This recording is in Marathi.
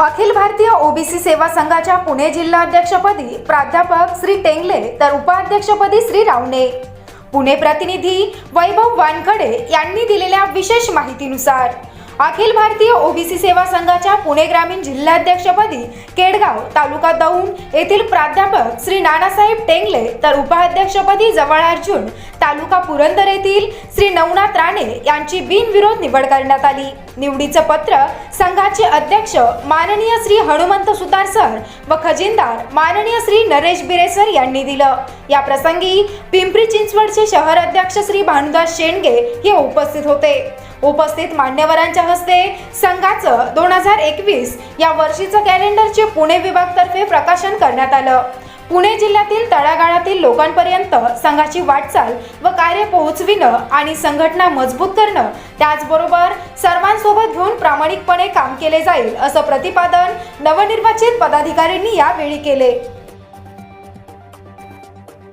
अखिल भारतीय ओबीसी सेवा संघाच्या पुणे जिल्हा अध्यक्षपदी प्राध्यापक श्री टेंगले तर उपाध्यक्षपदी श्री रावणे. पुणे प्रतिनिधी वैभव वानखडे यांनी दिलेल्या विशेष माहितीनुसार अखिल भारतीय ओबीसी सेवा संघाच्या पुणे ग्रामीण जिल्हाध्यक्षपदी केडगाव तालुका दौंड येथील प्राध्यापक श्री नानासाहेब टेंगले तर उपाध्यक्षपदी जवळ अर्जुन तालुका पुरंदर येथील श्री नवनाथ राणे यांची बिनविरोध निवड करण्यात आली. निवडीचं पत्र संघाचे अध्यक्ष माननीय श्री हनुमंत सुतार सर व खजिनदार माननीय श्री नरेश बिरे सर यांनी दिलं. या प्रसंगी पिंपरी चिंचवडचे शहर अध्यक्ष श्री भानुदास शेंडगे हे उपस्थित होते. उपस्थित मान्यवरांच्या हस्ते संघाचं दोन हजार एकवीस या वर्षीचं कॅलेंडरचे पुणे विभागतर्फे प्रकाशन करण्यात आलं. पुणे जिल्ह्यातील तळागाळातील लोकांपर्यंत संघाची वाटचाल व कार्य पोहोचविणं आणि संघटना मजबूत करणं त्याचबरोबर सर्वांसोबत घेऊन प्रामाणिकपणे काम केले जाईल असं प्रतिपादन नवनिर्वाचित पदाधिकाऱ्यांनी यावेळी केले.